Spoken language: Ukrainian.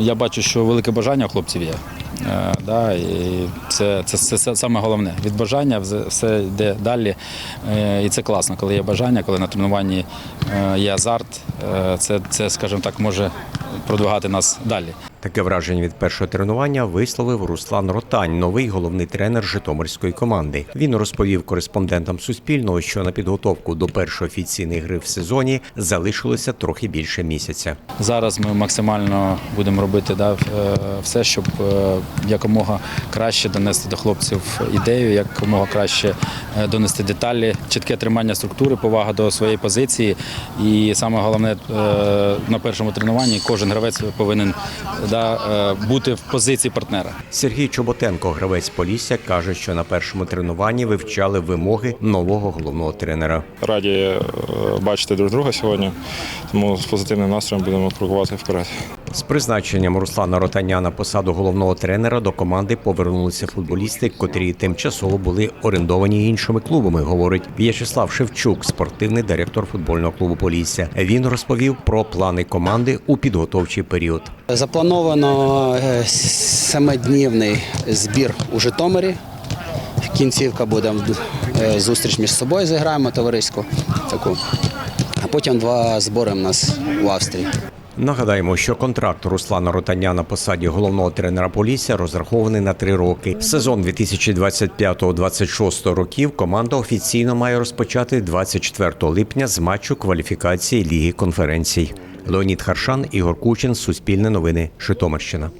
я бачу, що велике бажання у хлопців є. Е, да, і це, це, це, саме головне. Від бажання все- йде далі. Е, і це класно, коли є бажання, коли на тренуванні е, є азарт. Це, це, скажімо так, може продвигати нас далі. Таке враження від першого тренування висловив Руслан Ротань, новий головний тренер Житомирської команди. Він розповів кореспондентам Суспільного, що на підготовку до першої офіційної гри в сезоні залишилося трохи більше місяця. Зараз ми максимально будемо робити да, е, все, щоб е, якомога краще донести до хлопців ідею, якомога краще е, донести деталі, чітке тримання структури, повага до своєї позиції. І саме головне на першому тренуванні кожен гравець повинен да, е, бути в позиції партнера. Сергій Чоботенко, гравець Полісся, каже, що на першому тренуванні вивчали вимоги нового головного тренера. Раді е, бачити друг друга сьогодні, тому з позитивним настроєм будемо крокувати вперед. З призначенням Руслана Ротаня на посаду головного тренера до команди повернулися футболісти, котрі тимчасово були орендовані іншими клубами, говорить В'ячеслав Шевчук, спортивний директор футбольного клубу Полісся. Він розповів про плани команди у підготовчий період. Заплановано е, семиднівний збір у Житомирі. Кінцівка буде е, зустріч між собою, зіграємо товариську таку. А потім два збори у нас в Австрії. Нагадаємо, що контракт Руслана Ротаня на посаді головного тренера Полісся розрахований на три роки. Сезон 2025-26 років команда офіційно має розпочати 24 липня з матчу кваліфікації Ліги конференцій. Леонід Харшан, Ігор Кучин, Суспільне новини, Житомирщина.